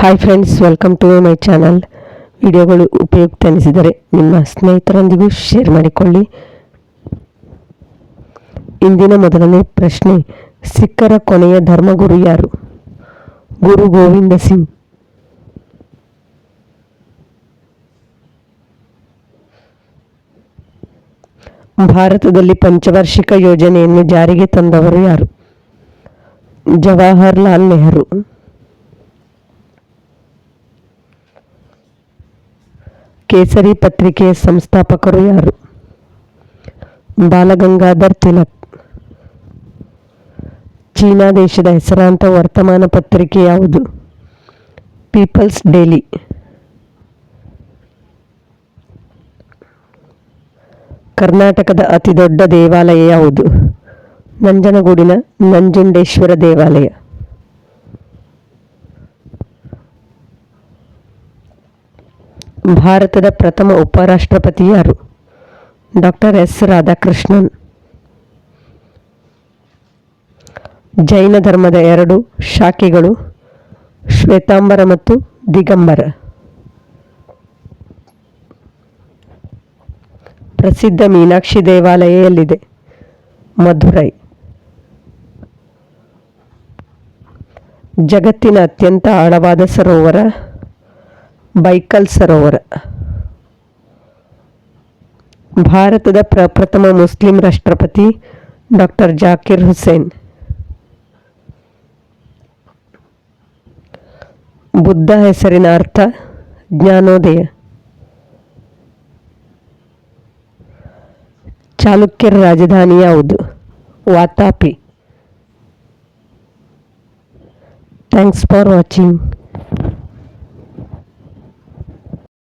Hi friends welcome to my channel ವಿಡಿಯೋಗಳು ಉಪಯುಕ್ತ ಅನಿಸಿದರೆ ನಿಮ್ಮ ಸ್ನೇಹಿತರೊಂದಿಗೂ ಶೇರ್ ಮಾಡಿಕೊಳ್ಳಿ. ಇಂದಿನ ಮೊದಲನೇ ಪ್ರಶ್ನೆ, ಸಿಖ್ಖರ ಕೊನೆಯ ಧರ್ಮಗುರು ಯಾರು? ಗುರು ಗೋವಿಂದ ಸಿಂಗ್. ಭಾರತದಲ್ಲಿ ಪಂಚವಾರ್ಷಿಕ ಯೋಜನೆಯನ್ನು ಜಾರಿಗೆ ತಂದವರು ಯಾರು? ಜವಾಹರ್ಲಾಲ್ ನೆಹರು. ಕೇಸರಿ ಪತ್ರಿಕೆಯ ಸಂಸ್ಥಾಪಕರು ಯಾರು? ಬಾಲಗಂಗಾಧರ್ ತಿಲಕ್. ಚೀನಾ ದೇಶದ ಹೆಸರಾಂತ ವರ್ತಮಾನ ಪತ್ರಿಕೆ ಯಾವುದು? People's Daily. ಕರ್ನಾಟಕದ ಅತಿದೊಡ್ಡ ದೇವಾಲಯ ಯಾವುದು? ನಂಜನಗೂಡಿನ ನಂಜುಂಡೇಶ್ವರ ದೇವಾಲಯ. ಭಾರತದ ಪ್ರಥಮ ಉಪರಾಷ್ಟ್ರಪತಿ ಯಾರು ಡಾಕ್ಟರ್ ಎಸ್. ರಾಧಾಕೃಷ್ಣನ್. ಜೈನ ಧರ್ಮದ ಎರಡು ಶಾಖೆಗಳು, ಶ್ವೇತಾಂಬರ ಮತ್ತು ದಿಗಂಬರ. ಪ್ರಸಿದ್ಧ ಮೀನಾಕ್ಷಿ ದೇವಾಲಯ ಎಲ್ಲಿದೆ ಮಧುರೈ. ಜಗತ್ತಿನ ಅತ್ಯಂತ ಆಳವಾದ ಸರೋವರ ಬೈಕಲ್ ಸರೋವರ. ಭಾರತದ ಪ್ರಪ್ರಥಮ ಮುಸ್ಲಿಂ ರಾಷ್ಟ್ರಪತಿ ಡಾಕ್ಟರ್ ಜಾಕಿರ್ ಹುಸೇನ್. ಬುದ್ಧ ಹೆಸರಿನ ಅರ್ಥ ಜ್ಞಾನೋದಯ. ಚಾಲುಕ್ಯರ ರಾಜಧಾನಿ ಯಾವುದು? ವಾತಾಪಿ. Thanks for watching.